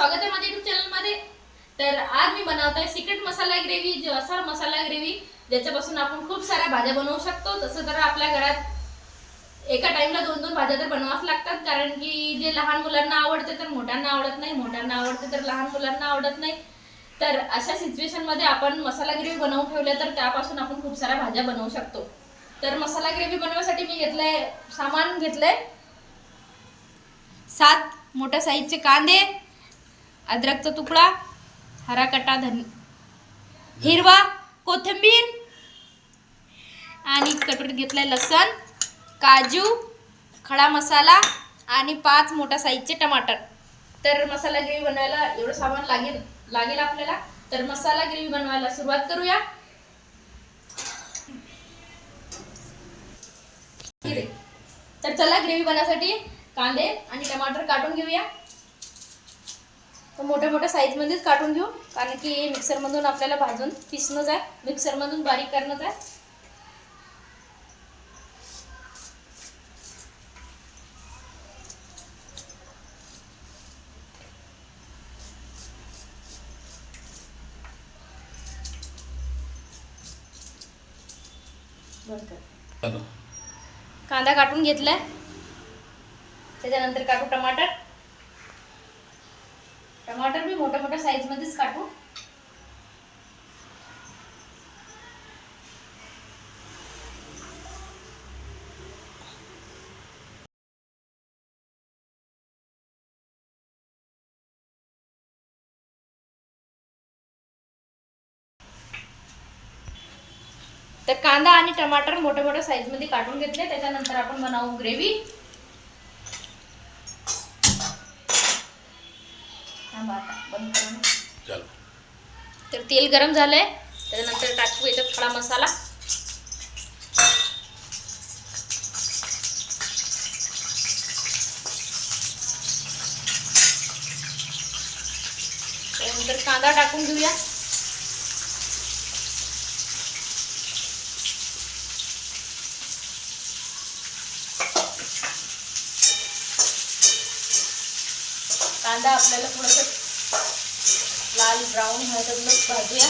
स्वागत आहे माझ्या युट्यूब चॅनलमध्ये तर आज मी बनवत आहे सिक्रेट मसाला ग्रेव्ही जो असा मसाला ग्रेव्ही ज्याच्यापासून आपण खूप साऱ्या भाज्या बनवू शकतो. तसं तर आपल्या घरात एका टाइमला दोन दोन भाज्या तर बनवाच लागतात. कारण की जे लहान मुलांना आवडते तर मोठ्यांना आवडत नाही मोठ्यांना आवडते तर लहान मुलांना आवडत नाही. तर अशा सिच्युएशनमध्ये आपण मसाला ग्रेव्ही बनवून ठेवल्या तर त्यापासून आपण खूप साऱ्या भाज्या बनवू शकतो. तर मसाला ग्रेव्ही बनवण्यासाठी मी घेतलंय सामान घेतलंय. सात मोठ्या साईजचे कांदे अद्रकचा तुकडा हरा कटा धन हिरवा कोथिंबीर आणि कटोरीत घेतलाय लसण काजू खडा मसाला आणि पाच मोठ्या साईजचे टमाटर. तर मसाला ग्रेव्ही बनवायला एवढं सामान लागेल लागेल आपल्याला. तर मसाला ग्रेव्ही बनवायला सुरुवात करूया. तर चला ग्रेव्ही बनवण्यासाठी कांदे आणि टमाटर काटून घेऊया. तर मोठ्या मोठ्या साईजमध्येच काटून घेऊ. कारण की मिक्सरमधून आपल्याला भाजून पिसणंच आहे मिक्सरमधून बारीक करणंच आहे कांदा काटून घेतलाय. त्याच्यानंतर काटू टमाटर. टमाटर मी मोठ्या मोठ्या साईज मध्येच काटू. तर कांदा आणि टमाटर मोठ्या मोठ्या साईजमध्ये काढून घेतले. त्याच्यानंतर आपण बनावू ग्रेव्ही. थांबा आता, बंद तर तेल गरम झालंय त्याच्यानंतर टाकू याच्यात खडा मसाला. त्यानंतर कांदा टाकून घेऊया. कांदा आपल्याला थोडंसं लाल ब्राऊन ह्याच्यातूनच भाजूया.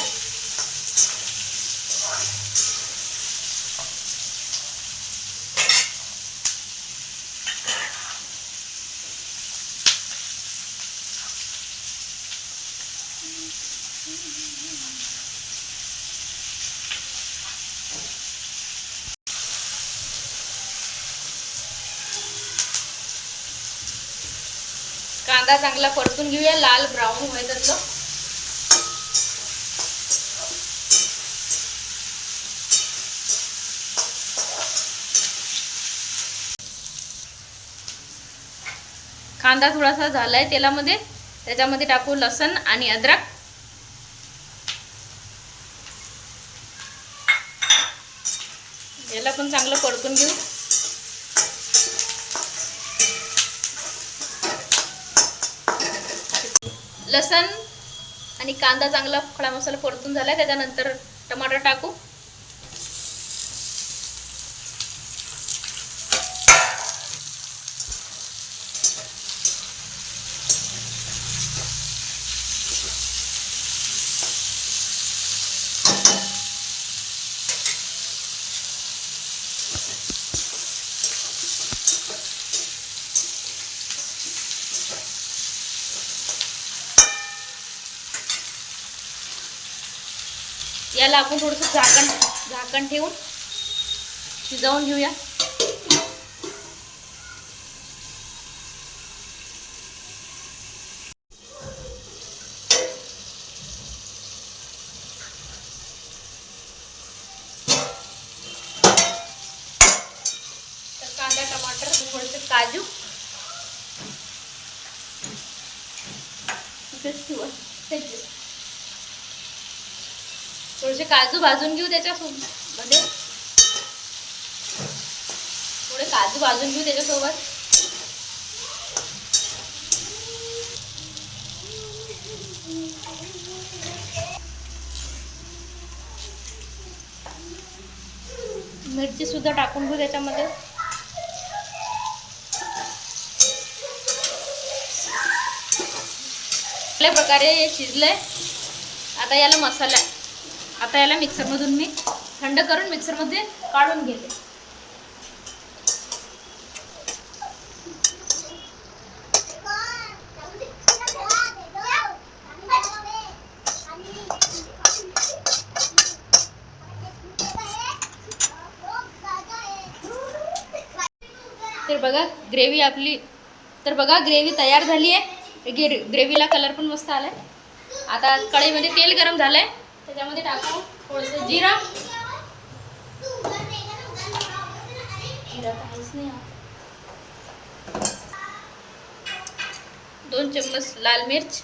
कांदा चांगला परतून घेऊया लाल ब्राऊन होईपर्यंत कांदा थोडासा झालाय तेलामध्ये त्याच्यामध्ये टाकू लसण आणि अद्रक याला पण चांगलं परतून घेऊ लसण आणि कांदा चांगला खडा मसाला परतून झाला त्याच्यानंतर टमाटर टाकू. याला आपण थोडंसं झाकण झाकण ठेवून शिजवून घेऊया तर कांदा टमाटर थोडंसं काजू इथेच ठेवा. त्याच्यात. थोडेसे काजू भाजून घेऊ त्याच्यासोबत? थोडे काजू भाजून घेऊ त्याच्यासोबत? मिरची सुद्धा टाकून घेऊ त्याच्यामध्ये. चांगल्या प्रकारे हे शिजलंय. आता याला मसाला. आता याला मिक्सरमधून मी थंड करून मिक्सरमध्ये काढून घेते. तर बघा ग्रेव्ही आपली तर बघा ग्रेव्ही तयार झाली आहे. ग्रेव्हीला कलर पण मस्त आलाय. आता कढईमध्ये तेल गरम झालंय. तर नाही दोन चम्मच लाल मिर्च।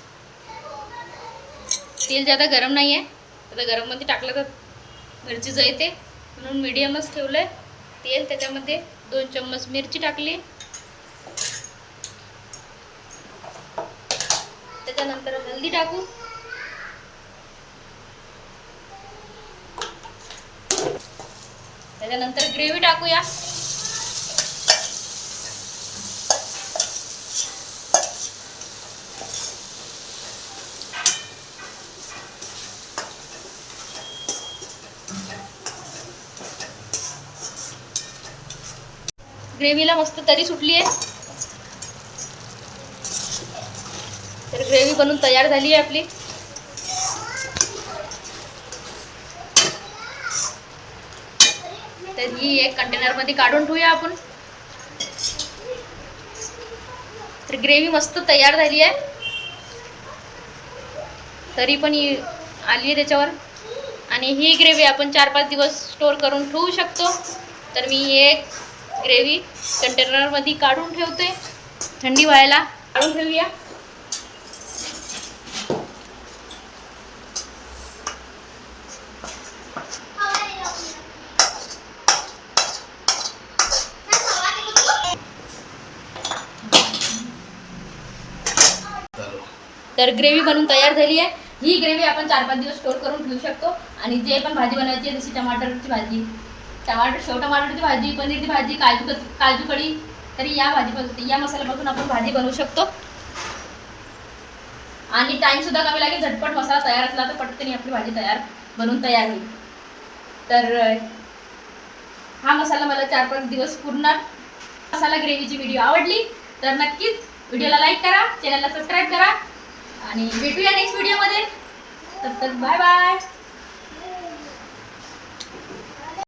तेल ज़्यादा गरम नाही आहे आता गरममध्ये टाकलं तर मिरची जळते म्हणून तेल दोन चम्मच मिरची टाकली। हल्दी टाकू। त्याच्यानंतर ग्रेव्ही टाकूया. ग्रेव्हीला मस्त तरी सुटली आहे तर ग्रेव्ही बनून तयार झाली आहे आपली तर ही एक कंटेनरमध्ये काढून ठेवूया आपण. तर ग्रेव्ही मस्त तयार झाली आहे. तरी पण ही आली आहे त्याच्यावर. आणि ही ग्रेव्ही आपण चार पाच दिवस स्टोर करून ठेवू शकतो. तर मी एक ग्रेव्ही कंटेनरमध्ये काढून ठेवते. थंडी व्हायला काढून ठेवूया. तर ग्रेव्ही बनून तयार झाली आहे. ही ग्रेव्ही आपण चार पाच दिवस स्टोर करून ठेवू शकतो. आणि जे पण भाजी बनवायची आहे जशी टमाटरची भाजी टमाटर शेव टमाटरची भाजी पनीरची भाजी काजू काजू कढी तरी या भाजी या मसाल्यापासून आपण भाजी बनवू शकतो. आणि टाईमसुद्धा कमी लागेल झटपट मसाला तयार असला तर पटकन आपली भाजी तयार बनवून तयार होईल. तर हा मसाला मला चार पाच दिवस पूर्ण मसाला ग्रेव्हीची व्हिडिओ आवडली तर नक्कीच व्हिडिओला लाईक करा चॅनलला सबस्क्राईब करा. आणि भेटूया नेक्स्ट व्हिडिओमध्ये तर तर बाय बाय